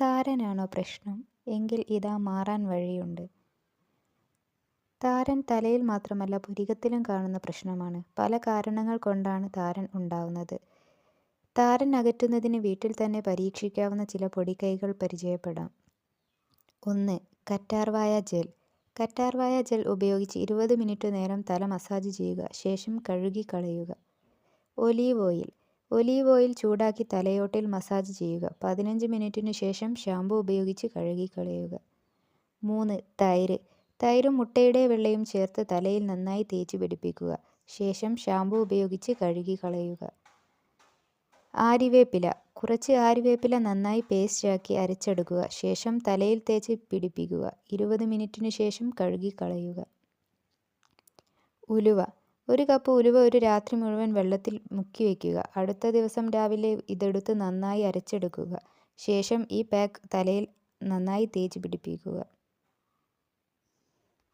താരനാണോ പ്രശ്നം? എങ്കിൽ ഇതാ മാറാൻ വഴിയുണ്ട്. താരൻ തലയിൽ മാത്രമല്ല പുരികത്തിലും കാണുന്ന പ്രശ്നമാണ്. പല കാരണങ്ങൾ കൊണ്ടാണ് താരൻ ഉണ്ടാവുന്നത്. താരൻ അകറ്റുന്നതിന് വീട്ടിൽ തന്നെ പരീക്ഷിക്കാവുന്ന ചില പൊടിക്കൈകൾ പരിചയപ്പെടാം. ഒന്ന്. കറ്റാർവായ ജെൽ. കറ്റാർവായ ജെൽ ഉപയോഗിച്ച് ഇരുപത് മിനിറ്റ് നേരം തല മസാജ് ചെയ്യുക. ശേഷം കഴുകി കളയുക ഒലീവ് ഓയിൽ. ഒലീവ് ഓയിൽ ചൂടാക്കി തലയോട്ടിൽ മസാജ് ചെയ്യുക. പതിനഞ്ച് മിനിറ്റിനു ശേഷം ഷാമ്പു ഉപയോഗിച്ച് കഴുകിക്കളയുക. മൂന്ന്. തൈര്. തൈരും മുട്ടയുടെ വെള്ളയും ചേർത്ത് തലയിൽ നന്നായി തേച്ച് പിടിപ്പിക്കുക. ശേഷം ഷാമ്പു ഉപയോഗിച്ച് കഴുകിക്കളയുക. ആരിവേപ്പില കുറച്ച് ആരിവേപ്പില നന്നായി പേസ്റ്റാക്കി അരച്ചെടുക്കുക. ശേഷം തലയിൽ തേച്ച് പിടിപ്പിക്കുക. ഇരുപത് മിനിറ്റിനു ശേഷം കഴുകിക്കളയുക. ഉലുവ. ഒരു കപ്പ് ഉലുവ ഒരു രാത്രി മുഴുവൻ വെള്ളത്തിൽ മുക്കി വയ്ക്കുക അടുത്ത ദിവസം രാവിലെ ഇതെടുത്ത് നന്നായി അരച്ചെടുക്കുക. ശേഷം ഈ പാക്ക് തലയിൽ നന്നായി തേച്ച് പിടിപ്പിക്കുക.